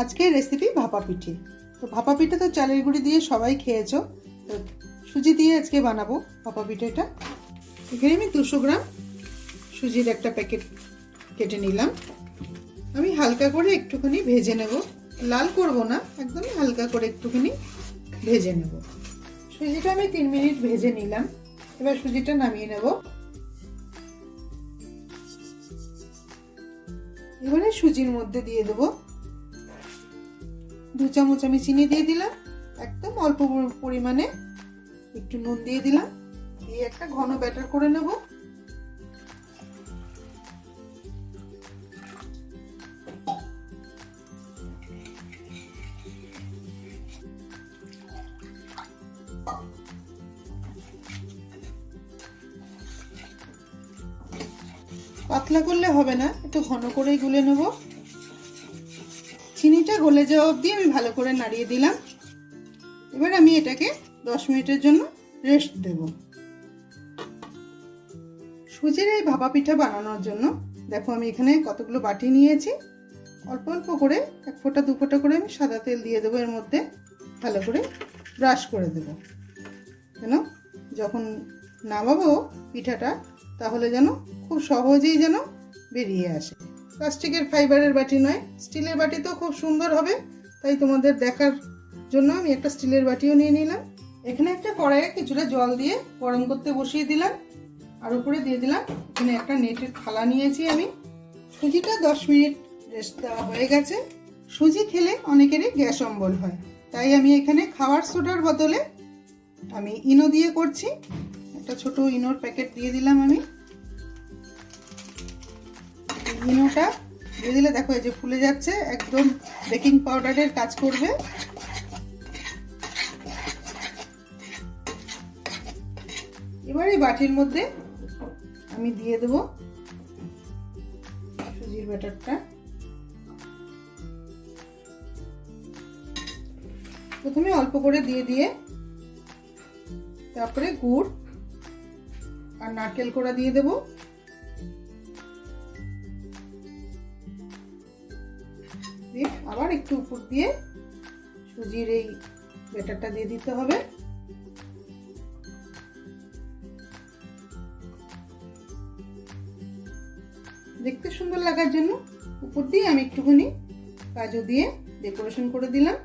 আজকের রেসিপি ভাপা পিঠে। তো ভাপা পিঠে তো চালের গুঁড়ি দিয়ে সবাই খেয়েছো। তো সুজি দিয়ে আজকে বানাবো ভাপা পিঠেটা। এখানে আমি দুশো গ্রাম সুজির একটা প্যাকেট কেটে নিলাম। আমি হালকা করে একটুখানি ভেজে নেব। লাল করব না, একদমই হালকা করে একটুখানি ভেজে নেব। সুজিটা আমি তিন মিনিট ভেজে নিলাম। এবার সুজিটা নামিয়ে নেব। এবারে সুজির মধ্যে দিয়ে দেবো দু চামচ আমি চিনি দিয়ে দিলাম, একদম অল্প পরিমাণে একটু নুন দিয়ে দিলাম, দিয়ে একটা ঘন ব্যাটার করে নেব। পাতলা করলে হবে না, একটু ঘন করেই গুলে নেব। চিনিটা গলে যাওয়া অবধি আমি ভালো করে নাড়িয়ে দিলাম। এবার আমি এটাকে দশ মিনিটের জন্য রেস্ট দেব। সুজির এই ভাপা পিঠা বানানোর জন্য, দেখো আমি এখানে কতগুলো বাটি নিয়েছি। অল্প অল্প করে এক ফোঁটা, দু ফোঁটা করে আমি সাদা তেল দিয়ে দেবো, এর মধ্যে ভালো করে ব্রাশ করে দেব। কেন যখন নামাবো পিঠাটা, তাহলে যেন খুব সহজেই যেন বেরিয়ে আসে। প্লাস্টিকের ফাইবারের বাটি নয়, স্টিলের বাটি তো খুব সুন্দর হবে, তাই তোমাদের দেখার জন্য আমি একটা স্টিলের বাটিও নিয়ে নিলাম। এখানে একটা কড়াইয়ে কিছুটা জল দিয়ে গরম করতে বসিয়ে দিলাম, আর উপরে দিয়ে দিলাম, এখানে একটা নেটের থালা নিয়েছি আমি। সুজিটা দশ মিনিট রেস্ট দেওয়া হয়ে গেছে। সুজি খেলে অনেকেরই গ্যাস অম্বল হয়, তাই আমি এখানে খাওয়ার সোডার বদলে আমি ইনো দিয়ে করছি। একটা ছোট ইনোর প্যাকেট দিয়ে দিলাম আমি। ইনোটা দিয়ে দিলে দেখো, এই যে ফুলে যাচ্ছে, একদম বেকিং পাউডারের কাজ করবে। এবার এই বাটির মধ্যে আমি দিয়ে দেব সুজির ব্যাটারটা। প্রথমে অল্প করে দিয়ে দিয়ে, তারপরে গুড় আর নারকেল কোড়া দিয়ে দেবো। দিয়ে আবার একটু উপর দিয়ে সুজির এই ব্যাটারটা দিয়ে দিতে হবে। দেখতে সুন্দর লাগার জন্য উপর দিয়ে আমি একটুখানি কাজু দিয়ে ডেকোরেশন করে দিলাম।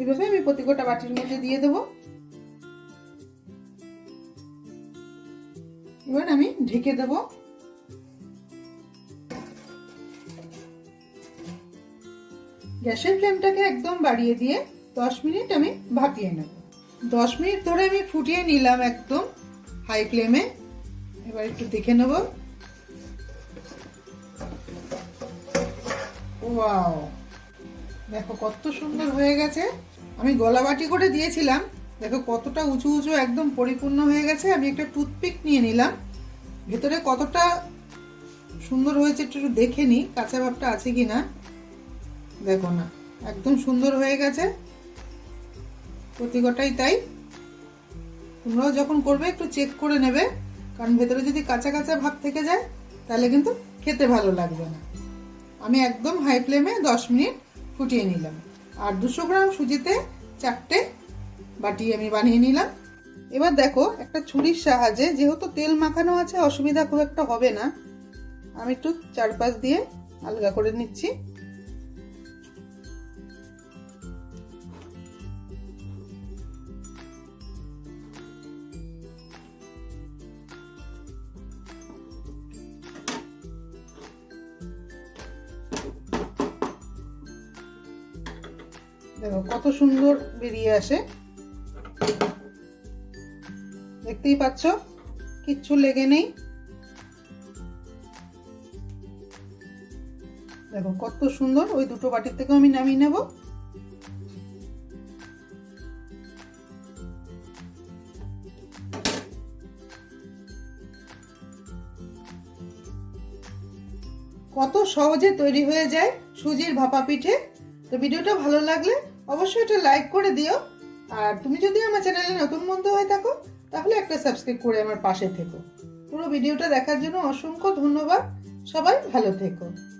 এইভাবে আমি প্রতি গোটা বাটির মধ্যে দিয়ে দেবো। এবার আমি ঢেকে দেবো। গ্যাসের ফ্লেমটাকে একদম বাড়িয়ে দিয়ে দশ মিনিট আমি ভাপিয়ে নেব। দশ মিনিট ধরে আমি ফুটিয়ে নিলাম একদম হাই ফ্লেমে। এবার একটু দেখে নেব। ওয়াও! দেখো কত সুন্দর হয়ে গেছে। আমি গলা বাটি করে দিয়েছিলাম। দেখো কতটা উঁচু উঁচু একদম পরিপূর্ণ হয়ে গেছে। আমি একটা টুথপিক নিয়ে নিলাম। ভেতরে কতটা সুন্দর হয়েছে একটু দেখে নিই কাঁচা ভাবটা আছে কি না দেখো না, একদম সুন্দর হয়ে গেছে। প্রতিকটাই তাই। তোমরাও যখন করবে, একটু চেক করে নেবে। কারণ ভেতরে যদি কাঁচা কাঁচা ভাব থেকে যায়, তাহলে কিন্তু খেতে ভালো লাগবে না। আমি একদম হাই ফ্লেমে দশ মিনিট ফুটিয়ে নিলাম। আর দুশো গ্রাম সুজিতে চারটে বাটি আমি বানিয়ে নিলাম। এবার দেখো, একটা ছুরির সাহায্যে যেহেতু তেল মাখানো আছে, অসুবিধা খুব একটা হবে না। আমি একটু চারপাশ দিয়ে আলগা করে নিচ্ছি। দেখো, কত সুন্দর বেরিয়ে আসে। দেখতেই পাচ্ছ, কিচ্ছু লেগে নেই। দেখো, কত সুন্দর, ওই দুটো বাটির থেকেও আমি নামিয়ে নেব। কত সহজে তৈরি হয়ে যায় সুজির ভাপা পিঠে। তো ভিডিওটা ভালো লাগলে অবশ্যই এটা লাইক করে দিও। আর তুমি যদি আমার চ্যানেলে নতুন বন্ধু হয়ে থাকো, তাহলে একটা সাবস্ক্রাইব করে আমার পাশে থেকো। পুরো ভিডিওটা দেখার জন্য অসংখ্য ধন্যবাদ। সবাই ভালো থেকো।